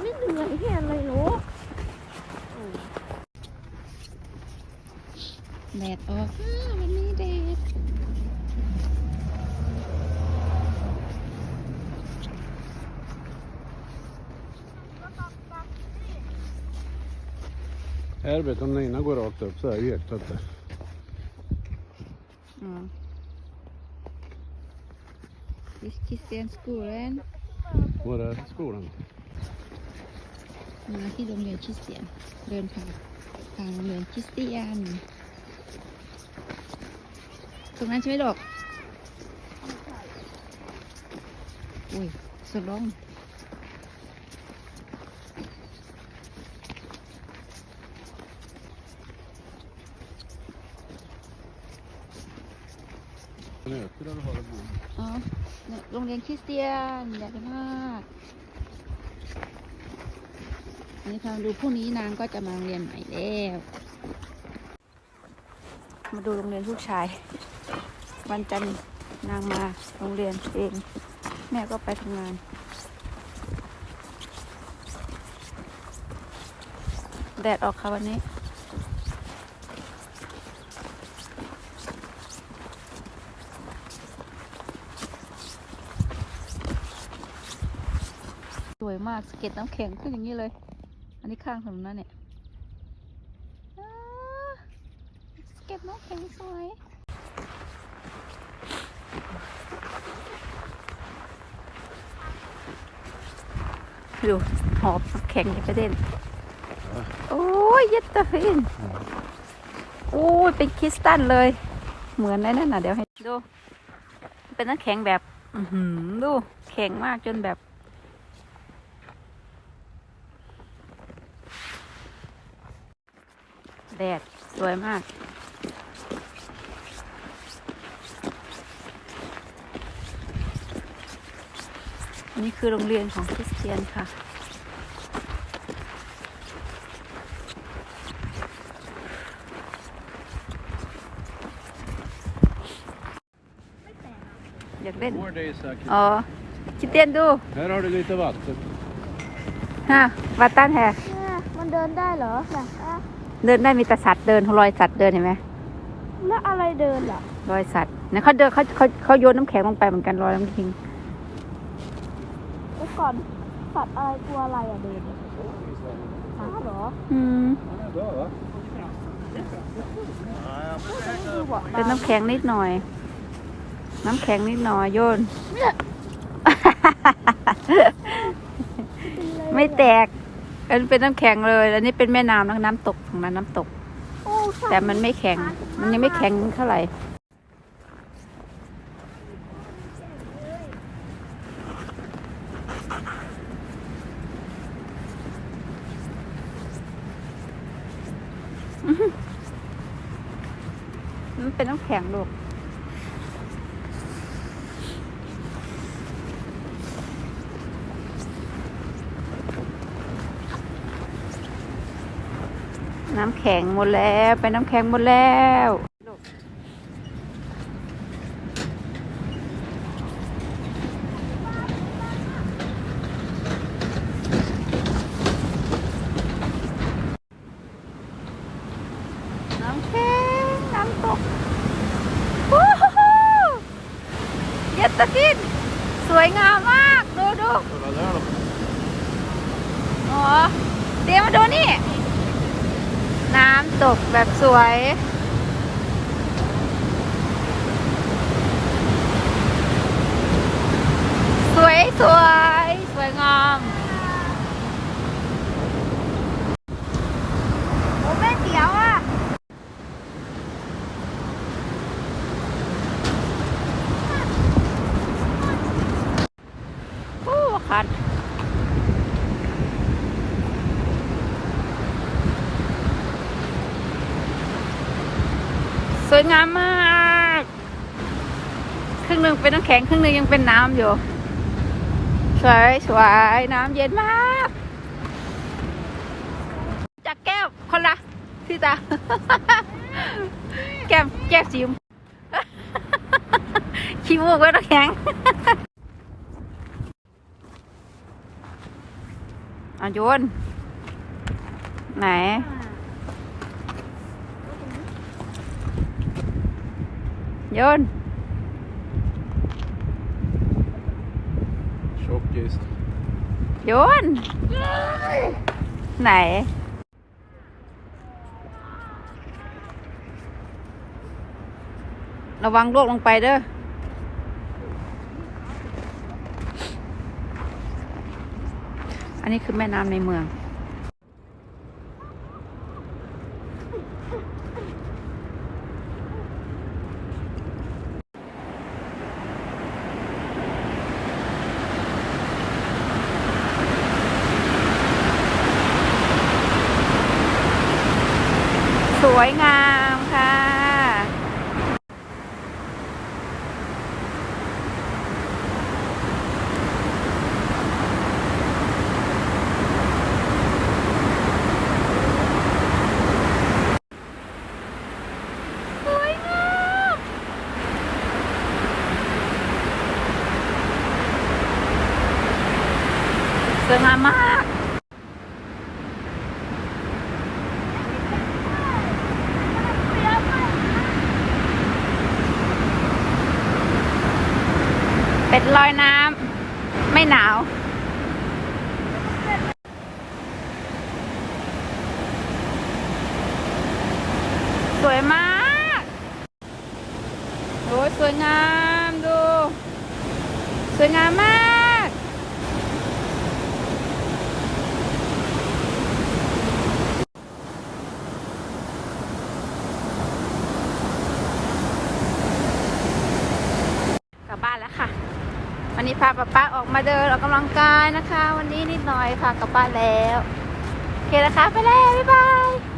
ไม่เหนื่อยแค่อะไรหรอ แดดออกอ่าวันนี้แดด Här vet du, om den ena går rakt upp så är det helt öppet. อ๋อคริสเตียนสกูลแล้ว Var är skolan? มาที่โรงเรียนคริสเตียน เดินผ่านทางโรงเรียนคริสเตียน ตรงนั้นใช่ไหมดอกอุ้ยสุดลง Den ökar eller har det bom? อ๋อเนี่ยโรงเรียนคริสเตียนใหญ่มากอั นนี้พามาดูพรุ่งนี้นางก็จะมาเรียนใหม่แล้ว มาดูโรงเรียนลูกชาย วันจันทร์นางมาโรงเรียนเอง แม่ก็ไปทำงานแดดออกค่ะวันนี้ สวยมากสเก็ดน้ำแข็งขึ้นอย่างนี้เลย อันนี้ข้างถนนนั่นเนี่ยสเก็ดน้ำแข็งสวยดูหอบแข็งในประเด็น โอ้ยยัดตะฟินโอ้ยเป็นคริสตัลเลย เหมือนในนั่นน่ะเดี๋ยวให้ดู เป็นน้ำแข็งแบบ อืดู แข็งมากจนแบบ ดดสวยมากอันนี้คือโรงเรียนของคริสเตียนค่ะอยากเล่น Går det säkert. อ๋อคริสเตียนดู Här har du lite vatten. ฮะวัดต้านแฮ เนี่ยมันเดินได้เหรอแบบอะ เดินได้มีแต่สัตว์เดินรอยสัตว์เดินเห็นไหมแล้วอะไรเดินล่ะรอยสัตว์เนี่ยเขาเดินเขาเขาเขาโยนน้ำแข็งลงไปเหมือนกันรอยน้ำทิ้งแล้วก่อนสัตว์อะไรตัวอะไรอะเดินเนี่ยหาเหรออืม Ja, bra va? ดูบอกเป็นน้ำแข็งนิดหน่อย น้ำแข็งนิดหน่อยโยน ไม่แตก อันนเป็นน้ำแข็งเลย อันนี้เป็นแม่น้ำนะน้ำตกของนั้นน้ำตกโอ้สัตว์แต่มันไม่แข็ง มันยังไม่แข็งเท่าไหร่อื้อหือมันเป็นน้ำแข็งลูก น้ำแข็งหมดแล้วเป็นน้ำแข็งหมดแล้วน้ำแข็งน้ำตกวู้ฮู้เย็ดตะกินสวยงามมาก ดูดู Kolla där då. อ๋อเดี๋ยวมาดูนี่ น้ำตกแบบสวย สวยสวยสวยงามโอ้แม่เสียวอะโอ้คัน วยงามมากครึ่งหนึ่งเป็นน้ำแข็งครึ่งหนึ่งยังเป็นน้ำอยู่ สวยสวยน้ำเย็นมาก จากแก้วคนละพี่ตาแก้มแก้มจิมขี้มูกไว้น้ำแข็งอะโยนไหน โยน Tjockis. โยน ไหน ระวังลวกลงไปเด้อ อันนี้คือแม่น้ำในเมือง สวยงามค่ะ สวยงาม สวยงามมาก เป็ดลอยน้ำไม่หนาว สวยมากโอ้ยสวยงามดู สวยงามมากกลับบ้านแล้วค่ะ วันนี้พาป้าป้าออกมาเดินออกกำลังกายนะคะ วันนี้นิดหน่อยพากลับบ้านแล้ว โอเคนะคะ ไปแล้ว บ๊ายบาย